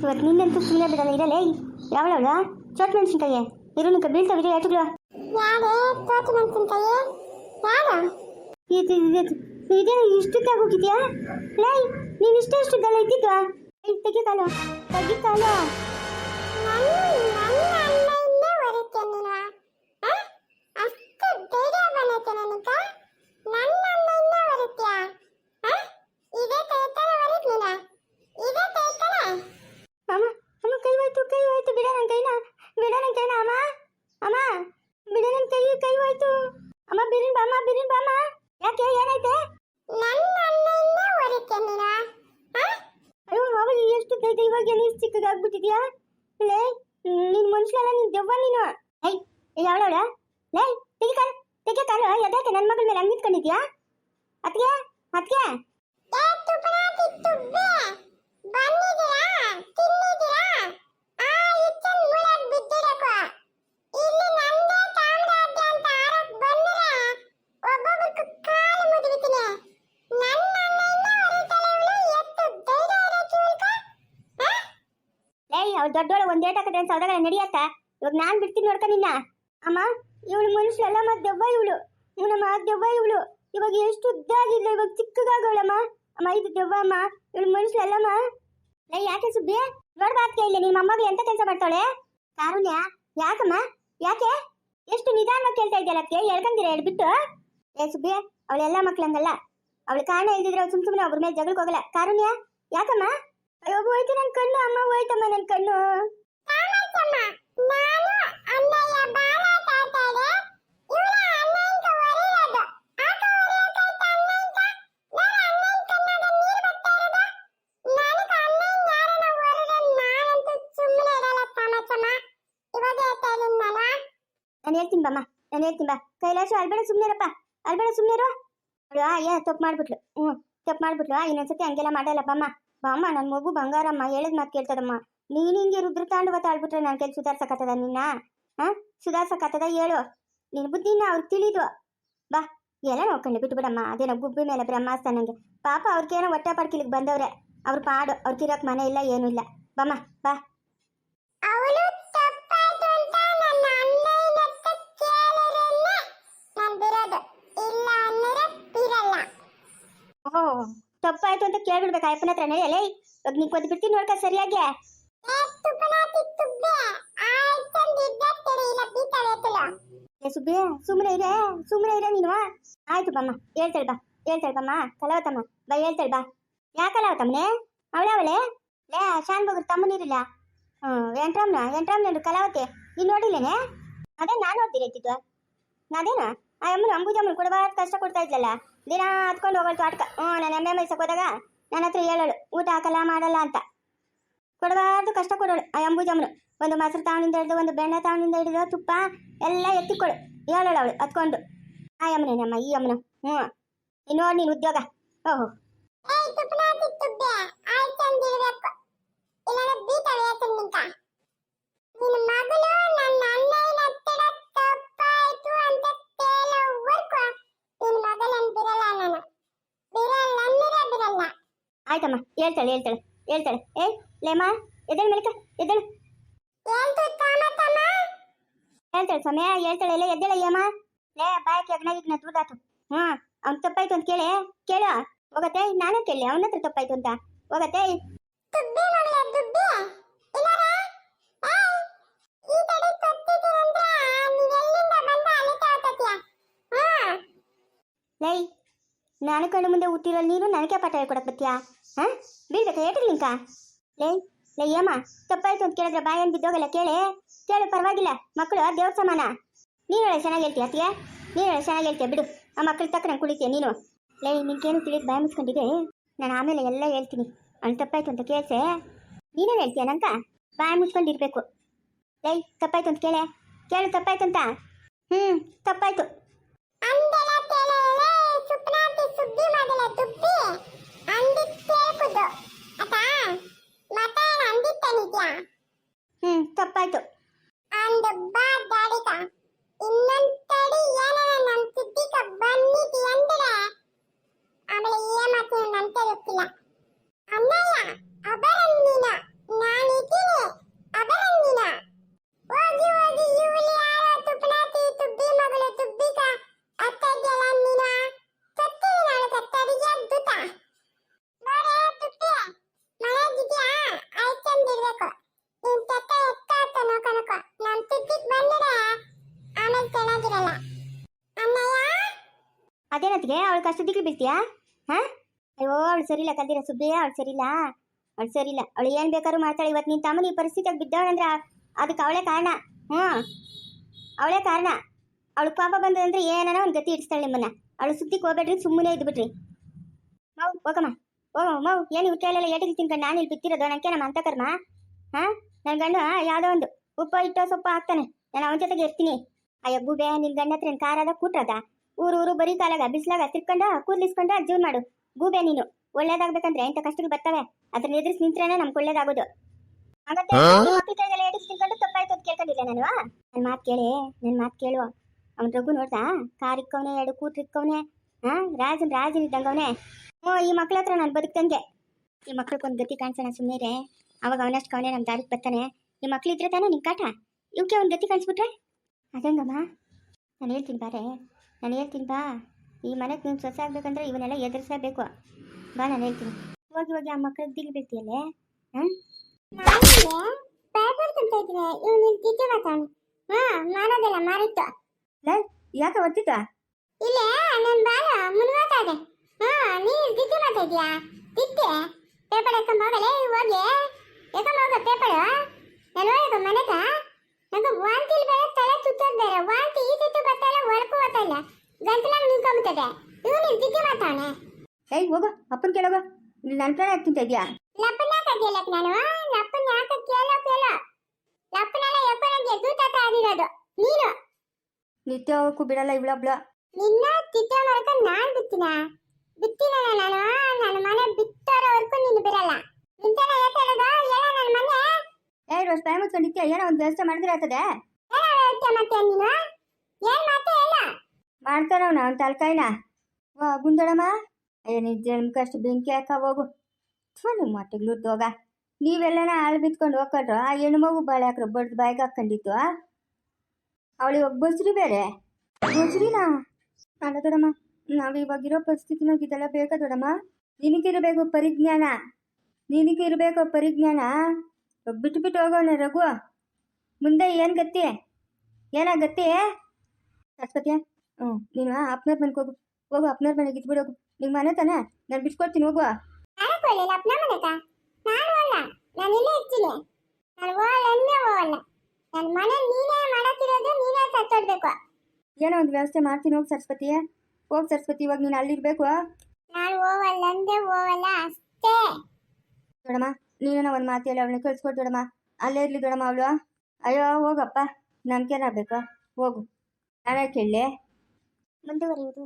ಇವತ್ತು ನಿನ್ನಂತೂ ಸುಮ್ಮನೆ ಬಿಡಲ್ಲ ಇರಲೇ ಯಾವಳವಳ? ಚೋಟ್ ಮೆಣಸಿನ್ಕಾಯಿ ಇರೋನು ಬೀಳ್ತಾವಿರಿ ಏಟುಗಳು ಯಾರೇ? ಇಷ್ಟು ತಗೋಗಿದ್ಯಾ ಯಾರು? ಇದು ಇದು ಇದೇನು ಇಷ್ಟಕ್ಕಾಗಿ ಹೋಗಿದ್ಯಾ ಲೈ ನೀನು ಇಷ್ಟ ಇಷ್ಟದ್ದಲ್ಲ ಇದ್ದಿದ್ವಾ? ಏಯ್ ತೆಗಿ ಕಾಲು ತೆಗಿ ಕಾಲು ನನ್ನ ನನ್ನ ಅಣ್ಣಯಿಂದ ಹೊರಕ್ಕೆ ನೀನು ಆ? ಅಷ್ಟು ಧೈರ್ಯ ಬಂದೈತೆ ನನಗ ನನ್ನ ಅಣ್ಣಯಿಂದ ಹೊರತ್ಯಾ ಇದೇ ತೈತನ ಹೊರತ್ ನೀನ ಇದೇ ತೈತನ ಅಮ್ಮ ಅಮ್ಮ ಕೈ ಹೋಯ್ತು ಕೈ ಹೋಯ್ತು ಬಿಡ ನನ್ನ ಕೈನ ಬಿಡ ನನ್ನ ಕೈನ ಅಮ್ಮ? ಅಮ್ಮ ಬಿಡ ನನ್ನ ಕೈ ಕೈ ಹೋಯ್ತು. ಅಮ್ಮ ಬಿರಿನ್ ಬಾಮ ಬಿರಿನ್ ಬಾಮ ಯಾಕೆ ಏನೈತೆ? ಅಯ್ಯೋ ಅವಾಗ ಎಷ್ಟು ಕೈತೆ ಇವಾಗ ಏನು ಇಷ್ಟು ಚಿಕ್ಕದಾಗ್ಬಿಟ್ಟಿದ್ಯಾ? ಲೇ ನಿನ್ ಮನುಷ್ಯಲ್ಲ ನೀನ್ ದೆವ್ವ ನೀನು. ಏಯ್ ಯಾವಳವಳ? ಲೇ ತೆಗಿ ಕಾಲು ತೆಗಿ ಕಾಲು ಎದಕ್ಕೆ ನನ್ನ ಮಗಳ ಮೇಲೆ ಹಂಗ್ ನಿಂತ್ಕೊಂಡಿದ್ಯಾ? ಅತ್ಗೆ ಅತ್ಗೆ ಬಂದಿದ್ದೀರಾ ತಿನ್ನಿದ್ದೀರಾ ಆ ಇಚ್ಚನ್ ಮುಳಗ್ ಬಿದ್ದಿರಕೋ ಇಲ್ಲಿ ನಂದೇ ಸಾಮ್ರಾಜ್ಯ ಅಂತ ಆರಕ್ ಬಂದ್ರೆ ಒಬ್ಬೊಬ್ಬರು ಕಾಲು ಮುಗಿಬಿತೀನಿ ನನ್ನ ಅಣ್ಣಯಿಂದ ಹೊರತಲೆ ಇವಳು ಎಷ್ಟು ಧೈರ್ಯ ಇರೋಕೆ ಇವಳ್ಕ ಆ? ಏಯ್ ಅವ್ಳು ದೊಡ್ಡೋಳು ಒಂದ್ ಹಾಕದ್ರೆ ಸೌದಗಳ ನಡೆಯತ್ತ? ಇವಾಗ ನಾನ್ ಬಿಡ್ತೀನಿ ನೋಡ್ಕ ನಿನ್ನ. ಅಮ್ಮ, ಇವಳು ಮನುಷ್ಯಲ್ಲ ಮತ್ ದೆವ್ವ ಇವಳು. ಇವನಮ್ಮ ದೆವ್ವ ಇವಳು. ಇವಾಗ ಎಷ್ಟು ಉದ್ದಾಗಿಲ್ಲ ಇವಾಗ ಚಿಕ್ಕದಾಗವಳಮ್ಮ ಅಮ್ಮ, ಇದು ದೆವ್ವ ಅಮ್ಮ. ಇವಳು ಮನುಷ್ಯಲ್ಲಮ್ಮ ಲೈ, ಯಾಕೆ ಸುಬ್ಬಿ? ನೋಡ್ಬಾರ್ಕೆ ಇಲ್ಲ ನಿಮ್ಮ ಅಮ್ಮಗೆ ಎಂತ ಕೆಲಸ ಮಾಡ್ತಾಳೆ ಕಾರುಣ್ಯ, ಯಾಕಮ್ಮ? ಯಾಕೆ? ಎಷ್ಟು ನಿಧಾನವಾಗಿ ಕೇಳ್ತಾ ಇದೆಯಲ್ಲ ಅದಕ್ಕೆ ಎಳ್ಕಂದಿರ ಹೇಳ್ಬಿಟ್ಟು ಏ ಸುಬ್ಬಿ, ಅವಳೆಲ್ಲ ಮಕ್ಳಂಗಲ್ಲ. ಅವಳು ಕಾರಣ ಇಲ್ದಿದ್ರೆ ಸುಮ್ ಸುಮ್ಮನೆ ಒಬ್ರ ಮೇಲೆ ಜಗಳಕ್ಕೆ ಹೋಗಲ್ಲ. ಕಾರುಣ್ಯ, ಯಾಕಮ್ಮ? ಅಯ್ಯೋ ಹೋಯ್ತು ನನ್ನ ಕಣ್ಣು ಅಮ್ಮ ಹೋಯ್ತಮ್ಮ ನನ್ನ ಕಣ್ಣು. ನಾನು ಹೇಳ್ತೀನಿ ಬಮ್ಮ ನಾನು ಹೇಳ್ತೀನಿ ಬಾ. ಕೈಲಾಸ ಅಲ್ಬೇಡ ಸುಮ್ಮನಿರಪ್ಪ ಅಲ್ಬೇಡ ಸುಮ್ಮನಿರು ಏ ತಪ್ಪು ಮಾಡ್ಬಿಟ್ಲು. ಹ್ಞೂ ತಪ್ಪು ಮಾಡ್ಬಿಟ್ಲು. ಇನ್ನೊಂದ್ಸತಿ ಹಂಗೆಲ್ಲ ಮಾಡಲ್ಲ ಬಮ್ಮ ನನ್ನ ಮಗು ಬಂಗಾರಮ್ಮ, ಹೇಳಿದ ಮಾತು ಕೇಳ್ತದಮ್ಮ. ನೀನು ಹಿಂಗೆ ರುದ್ರ ತಾಂಡವ ತಾಳ್ಬಿಟ್ರೆ ನನ್ನ ಕೆಲ್ ಸುಧಾರ್ಸಕತ್ತದ ನಿನ್ನ? ಹಾಂ ಸುಧಾರ್ಸಕತ್ತದ ಹೇಳು. ನಿನ್ ಬುದ್ಧಿನ ಅವ್ರಿಗೆ ತಿಳಿದು. ಬಾ, ಎಲ್ಲ ನೋಡ್ಕೊಂಡು ಬಿಟ್ಬಿಡಮ್ಮ ಅದೇನೋ ಗುಬ್ಬಿ ಮೇಲೆ ಬ್ರಹ್ಮಾಸ್ತ ನಂಗೆ. ಪಾಪ ಅವ್ರಿಗೇನೋ ಹೊಟ್ಟೆ ಪಡ್ಕಿಲಿಗೆ ಬಂದವ್ರೆ. ಅವ್ರ ಪಾಡು ಅವ್ರಿಗಿರೋಕೆ ಮನೆ ಇಲ್ಲ, ಏನೂ ಇಲ್ಲ. ಬಮ್ಮ, ಬಾ. ಅವಳು ತಪ್ಪಾಯ್ತು ಅಂತ ನನ್ನ ಅಣ್ಣಯ್ಯನ ಹತ್ರ ಕೇಳಿದ್ರೇನೆ ನಾನು ಬಿರೋದು ಇಲ್ಲ ಅನ್ನಿದ್ರೆ ಬಿರಲ್ಲ ಓಹೋ ತಪ್ಪಾಯ್ತು ಅಂತ ಕೇಳ್ಬಿಡ್ಬೇಕು ಅಯ್ಯಪ್ಪನ ಹತ್ರ ನಡೆಯಲೇ ಇವಾಗ ನೀ ಕೊದ್ ಬಿಡ್ತೀನಿ ನೋಡ್ಕ ಸರಿಯಾಗಿ. ಸುಬ್ಬಿ ಸುಮ್ಮನೆ ಇರೇ ಸುಮ್ಮನೆ ಇರೇ ನೀನು. ಆಯ್ತು ಬಮ್ಮ, ಹೇಳ್ತಾಳೆ ಬಾ, ಹೇಳ್ತಾಳೆ ಬಮ್ಮ, ಕಲಾವತಮ್ಮ, ಬಾ, ಹೇಳ್ತಾಳೆ ಬಾ. ಯಾಕೆ ಕಲಾವತಮ್ಮನೆ? ಅವಳೆ ಅವಳೆ? ಲೇ ಶಾನ್ ಬಗ್ರ ತಮ್ಮನಿರಿಲ್ಲ ಹ್ಞೂ ಎಂಟ್ರಾಮ್ನ ಎಂಟ್ರಾಮ್ನ ಕಲಾವತಿ. ನೀನು ನೋಡಿಲ್ಲೇನೆ? ಅದೇ ನಾನು ನೋಡ್ತೀನಿ ಇತ್ತಿದ್ದು ಅದೇನು? ಆ ಅಮ್ಮನ ಅಂಬುಜಮ್ಮನ ಕೊಡಬಾರ್ದು ಕಷ್ಟ ಕೊಡ್ತಾ ಇದ್ಲಲ್ಲ. ದಿನ ಹತ್ಕೊಂಡು ಹೋಗೋಳು ಆಟ್ಕ ಹ್ಞೂ ನಾನು ಎಮ್ಮೆ ಮೈಸಕ್ಕೆ ಹೋದಾಗ. ನನ್ನ ಹತ್ರ ಹೇಳೋಳು, ಊಟ ಹಾಕಲ್ಲ, ಮಾಡಲ್ಲ ಅಂತ. ಕೊಡಬಾರ್ದು ಕಷ್ಟ ಕೊಡೋಳು, ಆ ಅಂಬುಜಮ್ಮನು. ಒಂದು ಮೊಸರು ತಾವಣಿಂದ ಹಿಡಿದು, ಒಂದು ಬೆಣ್ಣೆ ತಾವಣಿಂದ ಹಿಡಿದು, ತುಪ್ಪ ಎಲ್ಲ ಎತ್ತಿಕೊಳು ಹೇಳೋಳು ಅವಳು ಅತ್ಕೊಂಡು ಆ ಯಮ್ಮನೆ ನಮ್ಮ ಈ ಯಮ್ಮನ ಹ್ಞೂ. ನೋಡಿ ನೀನು ಉದ್ಯೋಗ. ಓಹೋ. ನಿನ್ನ ಮಗಳು ನನ್ನ ಅಣ್ಣಯ್ಯನ ಆಯ್ತಮ್ಮ, ಹೇಳ್ತಾಳೆ ಹೇಳ್ತಾಳೆ ಹೇಳ್ತಾಳೆ. ಏಯ್ ಲೇಮ, ಎದ್ದೇಳು ಮೇಲಕ ಎದ್ದೇಳು. ಹೇಳ್ತಾಳೆ ಸಮಯ ಹೇಳ್ತಾಳೆ ಎಲ್ಲ ಎದ್ದೇಳ ಏಮ ಲೇ ಬಾಯಕ್ಕೆ ಅಗ್ನಾಗಿದ್ನ ದೂದಾತು ಹ್ಞೂ ಅವ್ನು ತಪ್ಪಾಯ್ತು ಅಂತ ಕೇಳಿ, ಕೇಳು. ಹೋಗತ್ತೆ, ನಾನೇ ಕೇಳಿ ಅವನ ಹತ್ರ ತಪ್ಪಾಯ್ತು ಅಂತ. ಹೋಗತ್ತೆ. ಹಾ ಲೈ ನಾನು ಕಣ್ಣು ಮುಂದೆ ಹುಟ್ಟಿರೋ ನೀನು ನನಗೆ ಪಾಠ ಹೇಳ್ಕೊಡಕ್ ಬತ್ತೀಯಾ ಹಾಂ? ಬೀಳ್ಬೇಕಾ ಏಟಿರ್ಲಿಂಕ ಲೇ, ಲೈ ಏಮ್ಮ ತಪ್ಪಾಯ್ತು ಅಂತ ಕೇಳಿದ್ರೆ ಬಾಯಲ್ಲಿ ಬಿದ್ದೋಗಲ್ಲ, ಕೇಳಿ. ಕೇಳು, ಪರವಾಗಿಲ್ಲ. ಮಕ್ಕಳು, ದೇವ್ರ ಸಮಾನ. ನೀನು ಹೇಳ, ಚೆನ್ನಾಗಿ ಹೇಳ್ತೀಯ ಅತ್ತಿಗೆ? ನೀನು ಹೇಳ, ಚೆನ್ನಾಗಿ ಹೇಳ್ತೀಯ? ಬಿಡು. ಆ ಮಕ್ಕಳ ತಕ್ಕ ನಂಗೆ ಕುಳಿತೀಯ ನೀನು. ಲೈ, ನಿನ್ಗೇನು ತಿಳಿದು ಬಾಯಿ ಮುಚ್ಕೊಂಡಿದೆ ನಾನು ಆಮೇಲೆ ಎಲ್ಲ ಹೇಳ್ತೀನಿ. ಅವ್ನು ತಪ್ಪಾಯ್ತು ಅಂತ ಕೇಳಿಸೆ? ನೀನೇನು ಹೇಳ್ತೀಯ ನಂಕ ಬಾಯಿ ಮುಚ್ಕೊಂಡಿರ್ಬೇಕು. ಲೈ, ತಪ್ಪಾಯ್ತು ಅಂತ ಕೇಳೆ. ಕೇಳು, ತಪ್ಪಾಯ್ತು ಅಂತ. ಹ್ಞೂ ತಪ್ಪಾಯ್ತು ಅಂದೆಲ ತೇಲೇ ಸುಪ್ನಾತಿ ಸುದ್ದಿ ಮಗಲ ದುಬ್ಬಿ ಅಂದಿತ್ ಕೇಳ್ಕುದು ಆತಾ ಮತ ಅಂದಿತ್ತ ನಿತ್ಯ ಹ್ಞೂ ತಪ್ಪಾಯ್ತು ಅಂದು ಬಾ ದಾಡಿಕ ಇನ್ನೊಂದ್ ತಡಿ ಏನನ ನನ್ ಸುದ್ದಿಕ ಬಂದಿತಿ ಅಂದ್ರೆ ಆಮೇಲೆ ಏನ್ ಮಾತು ನಂತೆ ಗೊತ್ತಿಲ್ಲ ಅಣ್ಣಯ್ಯ ಅಬರನ್ ನೀನ ನಾನು ನೆತ್ತಿಗೆ ಅವಳು ಕಷ್ಟ ದಿಗ್ಲು ಬೀಳ್ತೀಯಾ ಹಾ? ಅಯ್ಯೋ, ಅವಳು ಸರಿಲ್ಲ ಕಲ್ದಿರ ಸುಬ್ಬಿ ಅವಳು ಸರಿಲ್ಲ ಅವಳು ಸರಿಲ್ಲ ಅವಳು ಏನು ಬೇಕಾದ್ರೂ ಮಾಡ್ತಾಳೆ. ಇವತ್ತು ನಿನ್ನ ತಮ್ಮನ ಈ ಪರಿಸ್ಥಿತಿಯಾಗಿ ಬಿದ್ದವಳಂದ್ರೆ ಅದಕ್ಕೆ ಅವಳೇ ಕಾರಣ. ಹ್ಞೂ. ಅವಳೇ ಕಾರಣ. ಅವಳು ಪಾಪ ಬಂದ್ರೆ ಏನಾರ ಒಂದು ಗತಿ ಇಡಿಸ್ತಾಳೆ ನಿಮ್ಮನ್ನ. ಅವಳು ಸುದ್ದಿಗೆ ಹೋಗ್ಬೇಡ್ರಿ, ಸುಮ್ಮನೆ ಇದ್ಬಿಟ್ರಿ ಮೌ, ಹೋಗಮ್ಮ. ಓಹ್ ಮೌ, ಏನು ಇವ್ರ ಕೈಲೆಲ್ಲ ಏಟಿಗೆ ತಿನ್ಕೊಂಡು ನಾನು ಇಲ್ಲಿ ಬಿತ್ತಿರೋದು? ನನಗೆ ನಮ್ಮ ಅಂತ ಕರ್ಮ? ಹಾಂ? ನನ್ನ ಗಂಡ ಯಾವುದೋ ಒಂದು. ಉಪ್ಪ ಇಟ್ಟೋ ಸೊಪ್ಪ ಹಾಕ್ತಾನೆ. ನಾನು ಅವನ ಜೊತೆಗೆ ಇರ್ತೀನಿ. ಅಯ್ಯ ಬೇ ನಿನ್ನ ಗಂಡ ಹತ್ರ ಕಾರದ ಕೂಟ್ರದ ಊರು ಊರು ಬರೀ ಕಾಲಾಗ ಬಿಸಿಲಾಗ ತಿರ್ಕೊಂಡ ಕೂದ್ಲಿಸ್ಕೊಂಡ ಜೀವನ ಮಾಡು. ಗೂಬೆ ನೀನು. ಒಳ್ಳೇದಾಗ್ಬೇಕಂದ್ರೆ ಇಂಥ ಕಷ್ಟಗಳು ಬರ್ತವೆ. ಅದ್ರ ಎದುರಿಸಿ ನಿಂತ್ರೇನೆ ನಮ್ಗೆ ಒಳ್ಳೇದಾಗೋದು. ಹಾಗಂತ ತಪ್ಪಾಯ್ತು ಅಂತ ಕೇಳ್ಕೊಂಡಿಲ್ಲ ನಾನು? ನನ್ನ ಮಾತು ಕೇಳಿ ನನ್ನ ಮಾತು ಕೇಳು. ಅವನ್ ರಘು ನೋಡ್ತಾ ಕಾರ್ ಇಕ್ಕವನೆ ಎರಡು ಇಕ್ಕವನೆ ಹಾ? ರಾಜನ್ ರಾಜನ್ ಇದ್ದಂಗವನೆ. ಓ ಈ ಮಕ್ಳ ಹತ್ರ ನಾನು ಬದುಕ್ತಂಗೆ ಈ ಮಕ್ಳಿಗೊಂದು ಗತಿ ಕಾಣಿಸೋಣ ಸುಮ್ಮನೆ ಅವಾಗ ಅವನಷ್ಟು ಕವನೆ ನಮ್ಮ ದಾರಿಗೆ ಬರ್ತಾನೆ. ಈ ಮಕ್ಳು ಇದ್ರೆ ತಾನೇ ನಿನ್ ಕಾಟ? ಇವಕ್ಕೆ ಒಂದು ಗತಿ ಕಾಣಿಸ್ಬಿಟ್ರೆ? ಅದಂಗಮ್ಮ? ನಾನು ಹೇಳ್ತೀನಿ ಬಾರೆ. ನಾನು ಹೇಳ್ತೀನಿ ಬಾ. ಈ ಮನೆಗೆ ನೀನು ಸೊಸೆ ಆಗ್ಬೇಕಂದ್ರೆ ಇವನ್ನೆಲ್ಲ ಎದುರಿಸಬೇಕು. ಬಾ ನಾನು ಹೇಳ್ತೀನಿ. ಹೋಗಿ ಹೋಗಿ ಆ ಮಕ್ಕಳಿಗೆ ದಿಗಿ ಬೀಳ್ತೀಯಲ್ಲೇ ಹಾಂ? ಯಾಕೆ ಹೊರ್ತಿದ್ದ ಇಲ್ಲ ನನ್ನ ಬಾಲ ಮುನ್ವಾತಾದೆ ಹಾ ನೀ ತಿದ್ದೆ ಮಾತಾದ್ಯಾ ತಿದ್ದೆ. ಪೇಪರ್ ಎತ್ಕೊಂಡ್ ಹೋಗಲೇ? ಹೋಗಿ. ಎತ್ಕೊಂಡ್ ಹೋಗ ಪೇಪರ್. ನಾನು ಹೋಗ ಮನೆಗ. ನಂಗೆ ವಾಂತಿ ಬೇರೆ ತಲೆ ಸುತ್ತೋದ್ ಬೇರೆ. ವಾಂತಿ ಬರ್ತಾಯಿಲ್ಲ ಗಂಟಲಾಗ ನಿಂತ್ಕೊಂಬಿಟ್ಟದೆ. ನಿನ್ ತಿದ್ದೆ ಮಾತಾವನೆ ಏಯ್ ಹೋಗು. ಅಪ್ಪನ ಕೇಳೋಗು. ನನ್ನ ಪ್ರಾಣ ಆಗ್ತಿಂತ ಇದೆಯಾ ಲಪ್ಪನ ಕೇಳಕ್ ನಾನು? ಲಪ್ಪನ ಯಾಕ ಕೇಳೋ ಕೇಳೋ. ಲಪ್ಪನೆಲ್ಲ ಎಪ್ಪನಿಗೆ ದೂತಾತ ಆಡಿರೋದು. ನೀನು. ನಿತ್ಯ ಹೋಗಕ್ಕೂ ಬಿಡಲ್ಲ ಇವಳೊಬ್ಳು ನಿನ್ನ ತಿತ್ತ ಮರಕ ನಾನ್ ಬಿತ್ತಿನ ಬಿತ್ತಿನಲ್ಲ ನಾನು? ನನ್ನ ಮನೆ ಬಿತ್ತೋರವರೆಗೂ ನೀನು ಬಿಡಲ್ಲ. ನಿಂತನ ಹೇಳ್ತಾರದು ಹೇಳ ನನ್ನ ಮನೆ. ಏಯ್ ರೋಸ್ ಟೈಮ್ ಮುಚ್ಕೊಂಡಿತ್ಯ ಏನೋ ಒಂದು ವ್ಯವಸ್ಥೆ ಮಾಡಿದ್ರೆ ಆಗ್ತದೆ. ಏನೋ ವ್ಯವಸ್ಥೆ ಮತ್ತೆ ನೀನು? ಏನ್ ಮಾತೆ ನಾನು ತಲ್ಕಾಯ್ನ? ವಾ ಗುಂದಡಮ್ಮ ಅಯ್ಯ, ನಿಜ ಕಷ್ಟ, ಬೆಂಕಿ ಹಾಕ ಹೋಗು. ಥು ನಿಮ್ಮ ಮಟ್ಟಿಗೆ ಹೋಗ. ನೀವೆಲ್ಲನ ಆಳು ಬಿತ್ಕೊಂಡು ಹೋಗ್ಕೊಂಡ್ರು, ಆ ಹೆಣ್ಣು ಮಗು ಬಾಳೆ ಹಾಕ್ರು, ಬಡ್ದು ಬಾಯಿಗೆ ಹಾಕೊಂಡಿತ್ತು ಅವಳು ಇವಾಗ ಬಸ್ರಿ ಬೇರೆ. ಬಸ್ರಿನಾ? ಅಲ್ಲ ದೊಡಮ್ಮ, ನಾವು ಇವಾಗಿರೋ ಪರಿಸ್ಥಿತಿನಾಗ ಇದೆಲ್ಲ ಬೇಕಾ ದೊಡಮ್ಮ. ನಿನಗಿರಬೇಕು ಪರಿಜ್ಞಾನ. ನಿನಗಿರಬೇಕು ಪರಿಜ್ಞಾನ. ಬಿಟ್ಟು ಬಿಟ್ಟು ಹೋಗೋಣ ರಘು. ಮುಂದೆ ಏನು ಗತಿ? ಏನಾಗತ್ತೆ ಗತಿ ಸರಸ್ವತಿಯ? ಹ್ಞೂ ನೀನು ಅಪ್ಪನವ್ರ ಮನೆಗೆ ಹೋಗು. ಹೋಗು ಅಪ್ಪನವ್ರ ಮನೆಗೆ ಇದ್ಬಿಡು ಹೋಗು ನಿಮ್ಮ ಮನೆ ತಾನೆ? ನಾನು ಬಿಟ್ಕೊಡ್ತೀನಿ ಹೋಗು ಅಳಕೊಳ್ಳಿ ಲಪ್ನ ಮನೆಕ ನಾನು ಅಲ್ಲ ನಾನು ಇಲ್ಲೇ ಇರ್ತೀನಿ. ನಾನು ಹೋಗಲ್ಲ ಹೋಗಲ್ಲ ನನ್ನ ಮನೆ ನೀನೇ ಮಾಡಕ್ಕಿರೋದು ನೀನೇ ತತ್ತೊಡ್ಬೇಕು ಏನೋ ಒಂದು ವ್ಯವಸ್ಥೆ ಮಾಡ್ತೀನಿ ಹೋಗಿ ಸರಸ್ವತಿ ಹೋಗಿ ಸರಸ್ವತಿ ಇವಾಗ ನೀನು ಅಲ್ಲಿರ್ಬೇಕು. ನಾನು ಹೋಗಲ್ಲ ಅಂದೆ ಹೋಗಲ್ಲ ಅಷ್ಟೇ. ದೊಡಮ್ಮ ನೀನು ಒಂದು ಮಾತು ಹೇಳಿ ಅವಳನ್ನ ಕಳ್ಸ್ಕೊಟ್ಟು ದೊಡಮ್ಮ ಅಲ್ಲೇ ಇರ್ಲಿ ದೊಡಮ್ಮ ಅವಳು. ಅಯ್ಯೋ ಹೋಗಪ್ಪ. ನಮ್ಗೇನಾಗಬೇಕು ಹೋಗು. ನಾನೇ ಕೇಳಲಿ. ಮುಂದುವರಿಯುವುದು.